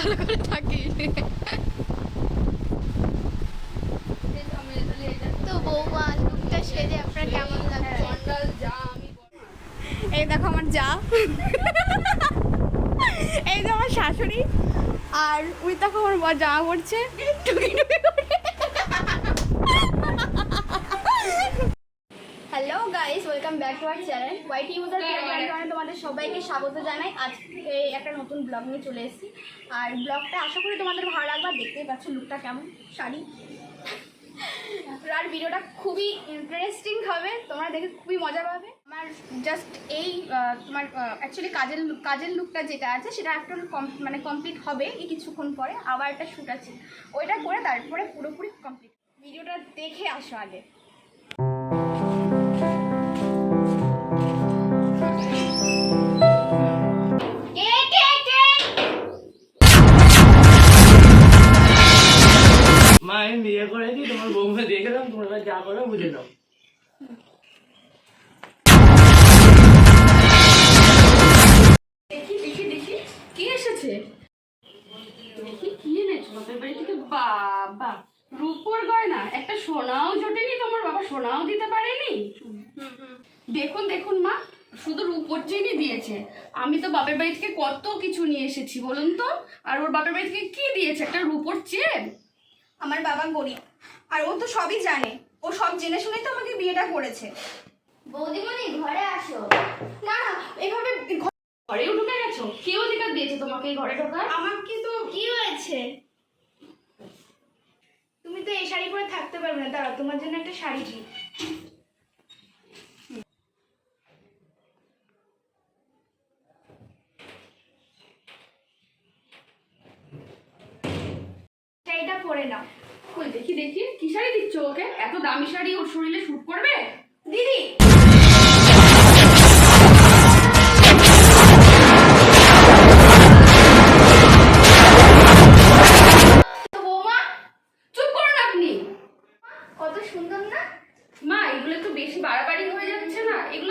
ভালো করে থাকি। তো বৌমা, লুকটা সেজে আপনার কেমন লাগছে? এই দেখো আমার যা। এই যে আমার শাশুড়ি আর ওই দেখো আমার মা জামা পড়ছে টুকি টুকি করে hello guys welcome back to our channel YT user চ্যানেলে তোমাদের সবাইকে স্বাগত জানাই। আজকে একটা নতুন ব্লগ নিয়ে চলে এসেছি। আর ব্লগটা আশা করি তোমাদের ভালো লাগবে। আর দেখতেই পাচ্ছ লুকটা কেমন শাড়ি। আর ভিডিওটা খুবই ইন্টারেস্টিং হবে। তোমরা দেখে খুবই মজা পাবে। আমার জাস্ট এই তোমার অ্যাকচুয়ালি কাজের কাজের লুকটা যেটা আছে সেটা একটা মানে কমপ্লিট হবে এই কিছুক্ষণ পরে। আবার একটা শ্যুট আছে। ওইটা করে তারপরে পুরোপুরি কমপ্লিট ভিডিওটা দেখে আসো আগে। বিয়ে তোমার তোমরা যা করো বুঝে নাও। দেখি দেখি দেখি, কি এসেছে? বাপের গয়না। একটা সোনাও জোটেনি, তোমার বাবা সোনাও দিতে পারেনি? দেখুন দেখুন মা, শুধু রূপোর চেনই দিয়েছে। আমি তো বাপের বাড়ি থেকে কত কিছু নিয়ে এসেছি, বলুন তো? আর ওর বাপের বাড়ি থেকে কি দিয়েছে? একটা রূপোর চেন? আমার বাবা গরিব আর ও তো সবই জানে। ও সব জেনে শুনেই তো আমাকে বিয়েটা করেছে। বৌদিমণি ঘরে আসো। না না এভাবে ঘরে ঘরেও ঢুকে গেছো? কে অধিকার দিয়েছে তোমাকে এই ঘরে ঢোকার? আমাকে তো কি হয়েছে? তুমি তো এই শাড়ি পরে থাকতে পারবে না। তারা তোমার জন্য একটা শাড়ি দিই শাড়িটা পরে নাও কই দেখি দেখি কি শাড়ি দিচ্ছ ওকে এত দামি শাড়ি ওর শরীরে শুট করবে দিদি তো বৌমা চুপ করুন আপনি কত সুন্দর না মা এগুলো তো বেশি বাড়াবাড়ি হয়ে যাচ্ছে না এগুলো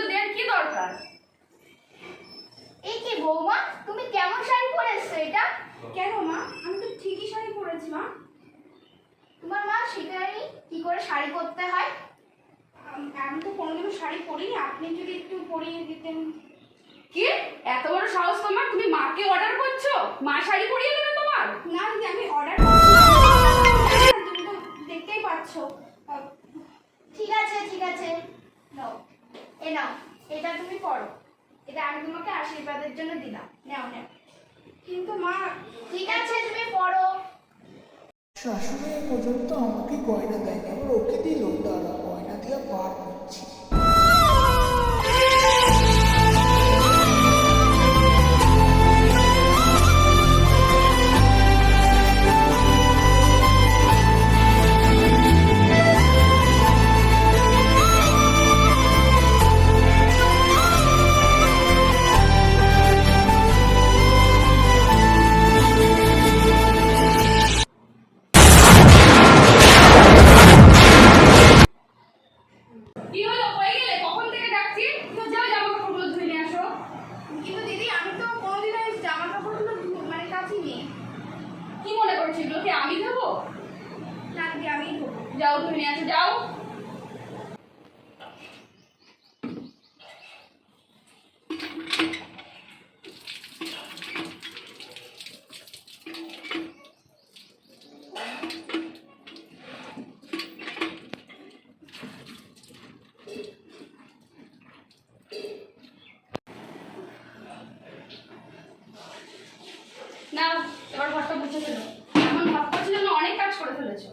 দেওয়ার কি দরকার? এই কি বৌমা তুমি কেমন শাড়ি এটা? কেন মা? আমি তো ঠিকই শাড়ি পরেছি মা। তোমার মা শেখায়নি কি করে শাড়ি পরতে হয়? আমি তো কোনোদিনও শাড়ি পরিনি। আপনি যদি একটু পরিয়ে দিতেন। কি? এত বড় সাহস তোমার? তুমি মাকে অর্ডার করছ? মা শাড়ি পরিয়ে দেবে তোমার? না দিদি আমি অর্ডার তুমি তো দেখতেই পাচ্ছ। ঠিক আছে ঠিক আছে। নাও এ নাও। এটা তুমি পরো। এটা আমি তোমাকে আশীর্বাদের জন্য দিলাম। নেও নেও। কিন্তু মা ঠিক আছে তুমি পরো। শাশুড়ি পর্যন্ত আমাকে গয়না দেয়নি। আবার ওকে দিল দাঁড়া গয়না দিয়ে পার করছি। যাও ধুয়ে নিয়ে আসো যাও। না এবার ঘরটা মুছে ফেলো। এমন ভাব করছ যেন অনেক কাজ করে ফেলেছো।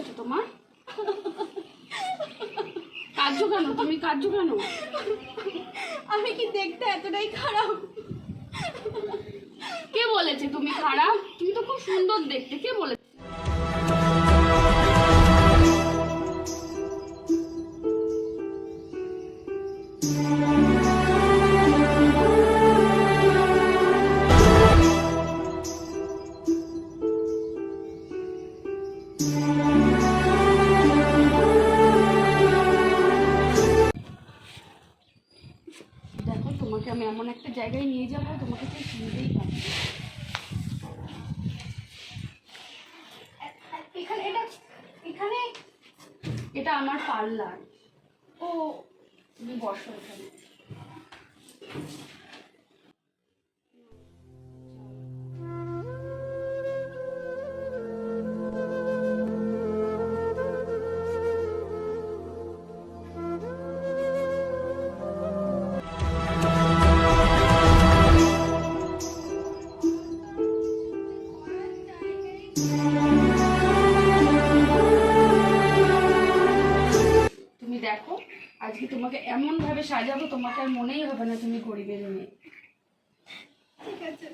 হয়েছে তোমার? কাজু কেন? তুমি কাজু কেন? আমি কি দেখতে এতটাই খারাপ? কে বলেছে তুমি খারাপ? তুমি তো খুব সুন্দর দেখতে। কে বলেছে? আমার পার্লার ও তুমি বসো এখানে তুমি সাজাবো তোমাকে আর মনেই হবে না তুমি গরিবের মেয়ে। ঠিক আছে।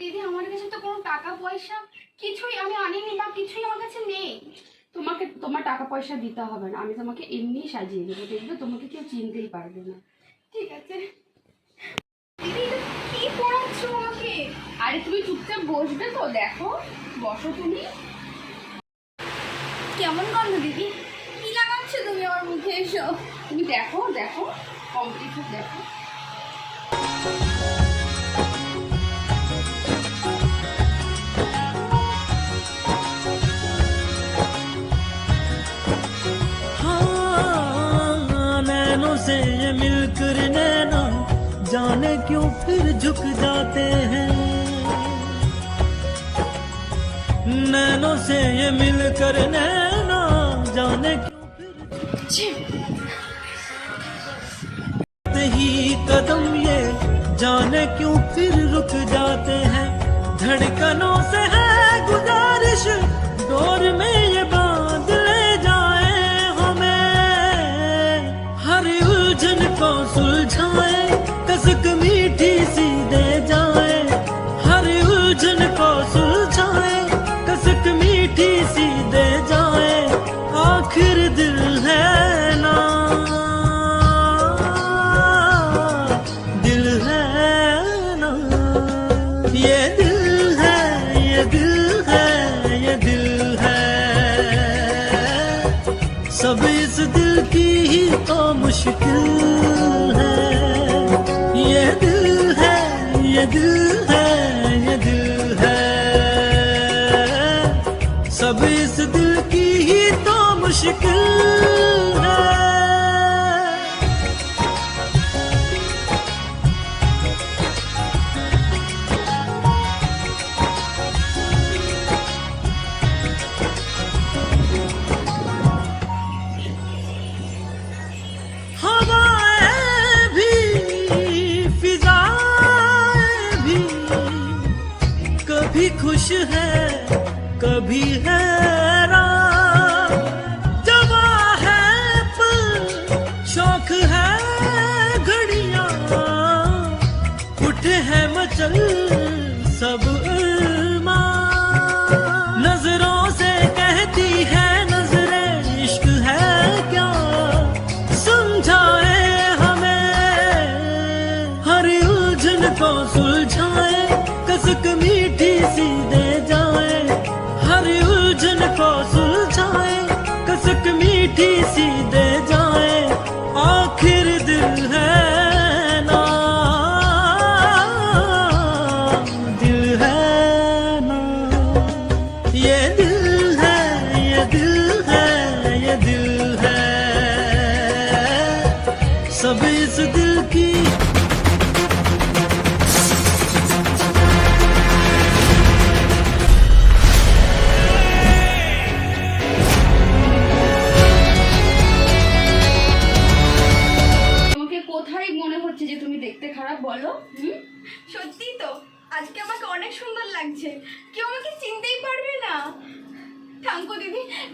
দিদি আমার কাছে তো কোনো টাকা পয়সা কিছুই আমি আনিনি বা কিছুই আমার কাছে নেই। তোমাকে তোমার টাকা পয়সা দিতে হবে না আমি তোমাকে এমনি সাজিয়ে দেবো দেখবে তোমাকে কেউ চিনতেই পারবে না। ঠিক আছে। দিদি কি পড়াচ্ছ আমাকে? আরে তুমি চুপচাপ বসবে তো দেখো বসো তুমি। কেমন গন্ধ দিদি? কি লাগাচ্ছ তুমি আমার মুখে এসো তুমি দেখো দেখো কমপ্লিট দেখো हाँ नैनों से ये मिलकर नैना जाने क्यों फिर झुक जाते हैं नैनों से ये मिलकर नैना जाने जाने क्यों फिर रुक जाते हैं? धड़कनों से அழகு खुश है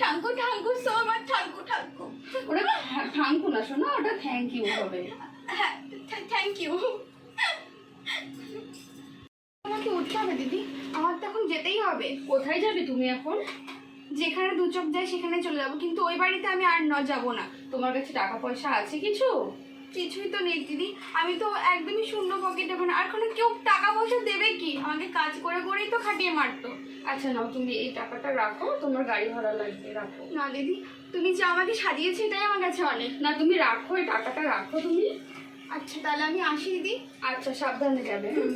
ঠাঙ্কু ঠাঙ্কু সো মাচ ঠাঙ্কু ঠাঙ্কু। ওটা না ঠাঙ্কু না শোনা ওটা থ্যাংক ইউ হবে। হ্যাঁ থ্যাংক ইউ আমাকে উঠতে হবে দিদি। আমার তো এখন যেতেই হবে। কোথায় যাবে তুমি এখন? যেখানে দু চোখ যায় সেখানে চলে যাব। কিন্তু ওই বাড়িতে আমি আর ন যাব না। তোমার কাছে টাকা পয়সা আছে কিছু? কিছুই তো নেই দিদি। আমি তো একদমই শূন্য পকেট এখন। আর কোনো কেউ টাকা পয়সা দেবে কি? আমাকে কাজ করে করেই তো খাটিয়ে মারতো। আচ্ছা নাও তুমি এই টাকাটা রাখো তোমার গাড়ি ভাড়া লাগবে রাখো। না দিদি তুমি যে আমাকে সাজিয়েছো এটাই আমার কাছে অনেক। না তুমি রাখো এই টাকাটা রাখো তুমি। আচ্ছা তাহলে আমি আসি দিদি। আচ্ছা সাবধানে যাবে হুম।